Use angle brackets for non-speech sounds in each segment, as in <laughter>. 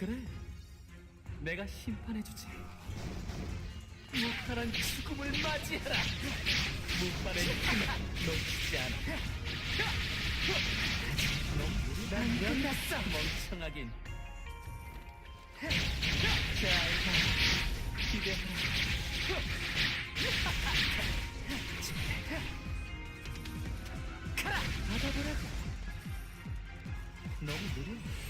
그래, 내가 심판해주지. 무파란 죽음을 맞이해라. 무파의 힘을 놓치지 않아. 넌 끝났어, 멍청하긴. 잘 가, 기대하라. 가라! 받아보라고. 너무 느려.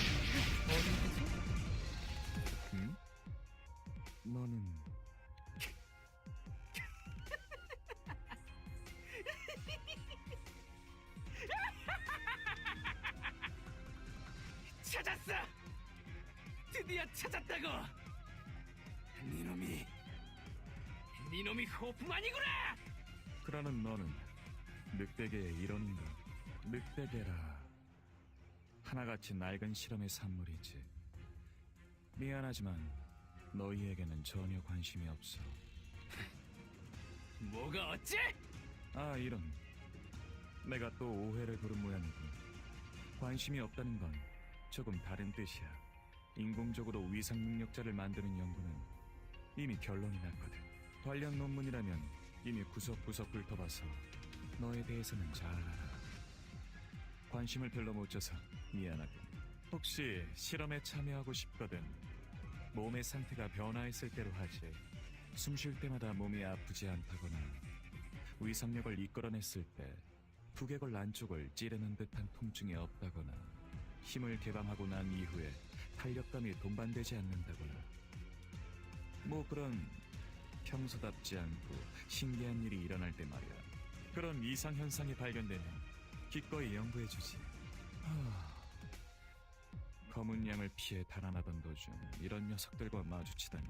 드디어 찾았다고! 니놈이 니놈이 호프만이구나! 그러는 너는 늑대계의 일원인가? 늑대계라 하나같이 낡은 실험의 산물이지. 미안하지만 너희에게는 전혀 관심이 없어. <laughs> 뭐가 어째? 아 이런. 내가 또 오해를 부른 모양이군. 관심이 없다는 건 조금 다른 뜻이야. 인공적으로 위상 능력자를 만드는 연구는 이미 결론이 났거든. 관련 논문이라면 이미 구석구석 훑어봐서 너에 대해서는 잘 알아. 관심을 별로 못 줘서 미안하군. 혹시 실험에 참여하고 싶거든. 몸의 상태가 변화했을 때로 하지. 숨 쉴 때마다 몸이 아프지 않다거나 위상력을 이끌어냈을 때 두개골 안쪽을 찌르는 듯한 통증이 없다거나 힘을 개방하고 난 이후에 탄력감이 동반되지 않는다거나 뭐 그런 평소답지 않고 신기한 일이 일어날 때 말이야 그런 이상 현상이 발견되면 기꺼이 연구해 주지 하... 검은 양을 피해 달아나던 도중 이런 녀석들과 마주치다니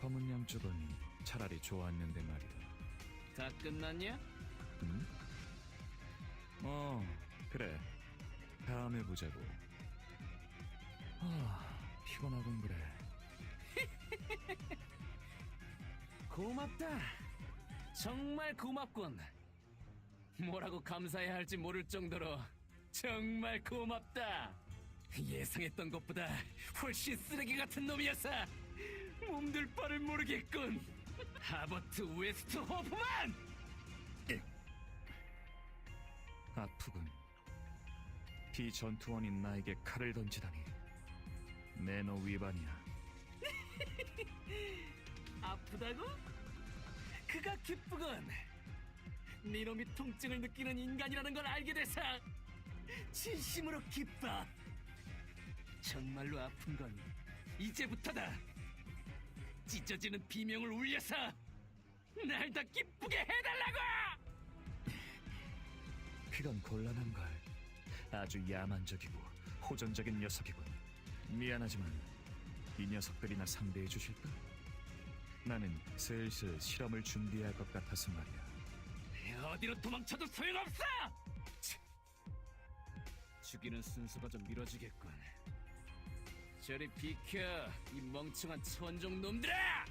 검은 양 쪽은 차라리 좋았는데 말이야 다 끝났냐? 응? 어, 그래. 다음에 보자고. 아, 피곤하군 그래. <laughs> 고맙다. 정말 고맙군. 뭐라고 감사해야 할지 모를 정도로 정말 고맙다. 예상했던 것보다 훨씬 쓰레기 같은 놈이었어. 몸둘 바를 모르겠군. 하버트 웨스트 호프만! 아프군. 비전투원인 나에게 칼을 던지다니. 매너 위반이야. <laughs> 아프다고? 그가 기쁘군. 니놈이 통증을 느끼는 인간이라는 걸 알게 돼서 진심으로 기뻐. 정말로 아픈 건 이제부터다. 찢어지는 비명을 울려서 날 더 기쁘게 해달라고! 그건 곤란한 걸. 아주 야만적이고 호전적인 녀석이군. 미안하지만 이 녀석들이나 상대해 주실까? 나는 슬슬 실험을 준비할 것 같아서 말이야. 어디로 도망쳐도 소용없어! 치. 죽이는 순서가 좀 미뤄지겠군. 저리 비켜, 이 멍청한 천종 놈들아!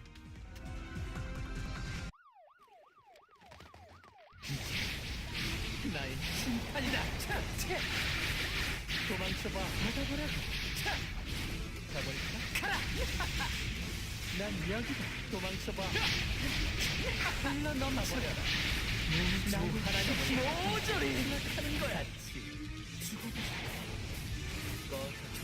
나의 심판이다! 차, 차. 도망쳐봐, 받아보라고! 차! 난 여기다! 도망쳐봐! 흘러 넘어버려라! 나를 하나님 모조리 생각하는 거야. 꺼져.